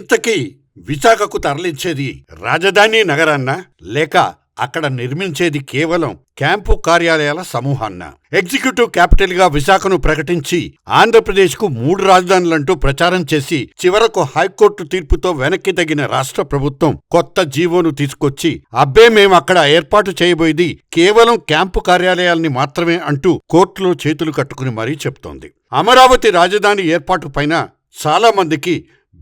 ఇంతకీ విశాఖకు తరలించేది రాజధాని నగరాన్న లేక అక్కడ నిర్మించేది కేవలం క్యాంపు కార్యాలయాల సమూహాన్న? ఎగ్జిక్యూటివ్ క్యాపిటల్గా విశాఖను ప్రకటించి ఆంధ్రప్రదేశ్కు మూడు రాజధానులంటూ ప్రచారం చేసి చివరకు హైకోర్టు తీర్పుతో వెనక్కి తగిన రాష్ట్ర ప్రభుత్వం కొత్త జీవోను తీసుకొచ్చి అబ్బే మేము అక్కడ ఏర్పాటు చేయబోయేది కేవలం క్యాంపు కార్యాలయాల్ని మాత్రమే అంటూ కోర్టులో చేతులు కట్టుకుని మరీ చెప్తోంది. అమరావతి రాజధాని ఏర్పాటు పైన చాలా మందికి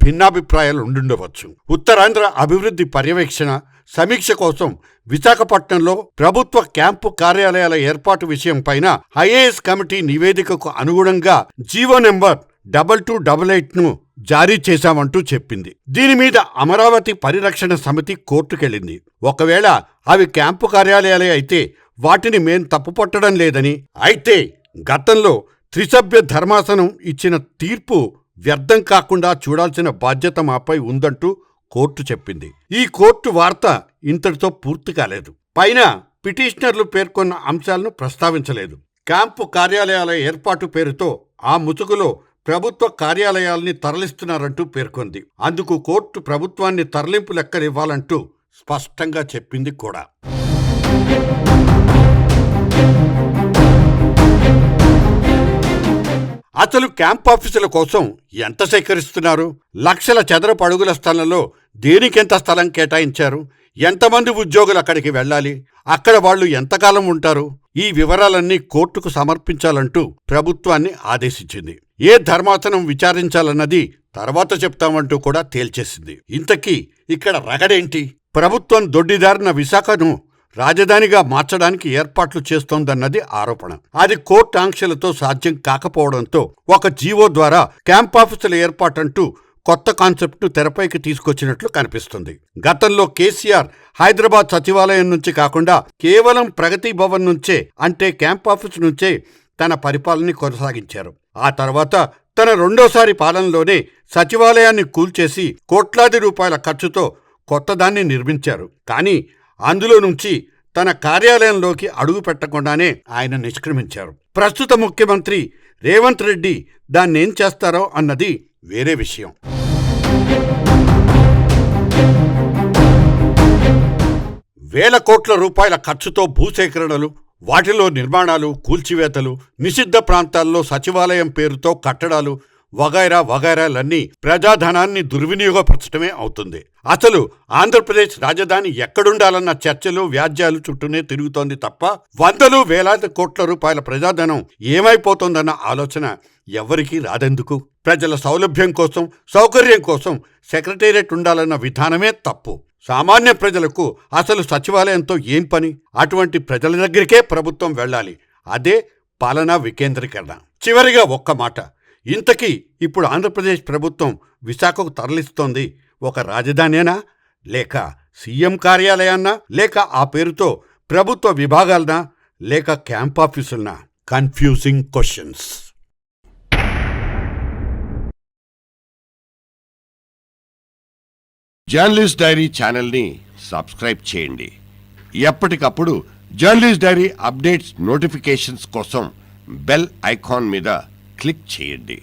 భిన్నాభిప్రాయాలు ఉండుండవచ్చు. ఉత్తరాంధ్ర అభివృద్ధి పర్యవేక్షణ సమీక్ష కోసం విశాఖపట్నంలో ప్రభుత్వ క్యాంపు కార్యాలయాల ఏర్పాటు విషయంపైన ఐఏఎస్ కమిటీ నివేదికకు అనుగుణంగా GO number double two double ఎయిట్ను జారీ చేశామంటూ చెప్పింది. దీని మీద అమరావతి పరిరక్షణ సమితి కోర్టుకెళ్ళింది. ఒకవేళ అవి క్యాంపు కార్యాలయాలే అయితే వాటిని మేం తప్పుపట్టడం లేదని అయితే గతంలో త్రిసభ్య ధర్మాసనం ఇచ్చిన తీర్పు వ్యర్థం కాకుండా చూడాల్సిన బాధ్యత మాపై ఉందంటూ కోర్టు చెప్పింది. ఈ కోర్టు వార్త ఇంతటితో పూర్తి కాలేదు. పైన పిటిషనర్లు పేర్కొన్న అంశాలను ప్రస్తావించలేదు. క్యాంపు కార్యాలయాల ఏర్పాటు పేరుతో ఆ ముసుగులో ప్రభుత్వ కార్యాలయాల్ని తరలిస్తున్నారంటూ పేర్కొంది. అందుకు కోర్టు ప్రభుత్వాన్ని తరలింపు లెక్కనివ్వాలంటూ స్పష్టంగా చెప్పింది కూడా. అసలు క్యాంప్ ఆఫీసుల కోసం ఎంత సేకరిస్తున్నారు? లక్షల చదరపు అడుగుల స్థలంలో దేనికెంత స్థలం కేటాయించారు? ఎంతమంది ఉద్యోగులు అక్కడికి వెళ్ళాలి? అక్కడ వాళ్ళు ఎంతకాలం ఉంటారు? ఈ వివరాలన్నీ కోర్టుకు సమర్పించాలంటూ ప్రభుత్వాన్ని ఆదేశించింది. ఏ ధర్మాసనం విచారించాలన్నది తర్వాత చెప్తామంటూ కూడా తేల్చేసింది. ఇంతకీ ఇక్కడ రగడేంటి? ప్రభుత్వం దొడ్డిదారిన విశాఖను రాజధానిగా మార్చడానికి ఏర్పాట్లు చేస్తోందన్నది ఆరోపణ. అది కోర్టు ఆంక్షలతో సాధ్యం కాకపోవడంతో ఒక జీవో ద్వారా క్యాంప్ ఆఫీసుల ఏర్పాటంటూ కొత్త కాన్సెప్ట్ను తెరపైకి తీసుకొచ్చినట్లు కనిపిస్తుంది. గతంలో కేసీఆర్ హైదరాబాద్ సచివాలయం నుంచి కాకుండా కేవలం ప్రగతి భవన్ నుంచే అంటే క్యాంప్ ఆఫీస్ నుంచే తన పరిపాలనని కొనసాగించారు. ఆ తర్వాత తన రెండోసారి పాలనలోనే సచివాలయాన్ని కూల్చేసి కోట్లాది రూపాయల ఖర్చుతో కొత్తదాన్ని నిర్మించారు. కానీ అందులో నుంచి తన కార్యాలయంలోకి అడుగు పెట్టకుండానే ఆయన నిష్క్రమించారు. ప్రస్తుత ముఖ్యమంత్రి రేవంత్ రెడ్డి దాన్నేం చేస్తారో అన్నది వేరే విషయం. వేల కోట్ల రూపాయల ఖర్చుతో భూసేకరణలు వాటిలో నిర్మాణాలు కూల్చివేతలు నిషిద్ధ ప్రాంతాల్లో సచివాలయం పేరుతో కట్టడాలు వగైరా వగైరాలన్నీ ప్రజాధనాన్ని దుర్వినియోగపరచడమే అవుతుంది. అసలు ఆంధ్రప్రదేశ్ రాజధాని ఎక్కడుండాలన్న చర్చలు వ్యాజ్యాలు చుట్టూనే తిరుగుతోంది తప్ప వందలు వేలాది కోట్ల రూపాయల ప్రజాధనం ఏమైపోతోందన్న ఆలోచన ఎవరికీ రాదెందుకు? ప్రజల సౌలభ్యం కోసం సౌకర్యం కోసం సెక్రటేరియట్ ఉండాలన్న విధానమే తప్పు. సామాన్య ప్రజలకు అసలు సచివాలయంతో ఏం పని? అటువంటి ప్రజల దగ్గరికే ప్రభుత్వం వెళ్ళాలి. అదే పాలనా వికేంద్రీకరణ. చివరిగా ఒక్క మాట. ఇంతకీ ఇప్పుడు ఆంధ్రప్రదేశ్ ప్రభుత్వం విశాఖకు తరలిస్తోంది. ఒక రాజధానేనా లేక సీఎం కార్యాలయాన్నా? లేక ఆ పేరుతో ప్రభుత్వ విభాగాలనా? లేక camp ఆఫీసులనా? Confusing questions. Journalist diary ఛానల్ని సబ్స్క్రైబ్ చేయండి. ఎప్పటికప్పుడు జర్నలిస్ట్ డైరీ అప్డేట్స్ నోటిఫికేషన్స్ కోసం బెల్ ఐకాన్ మీద క్లిక్ చేయండి.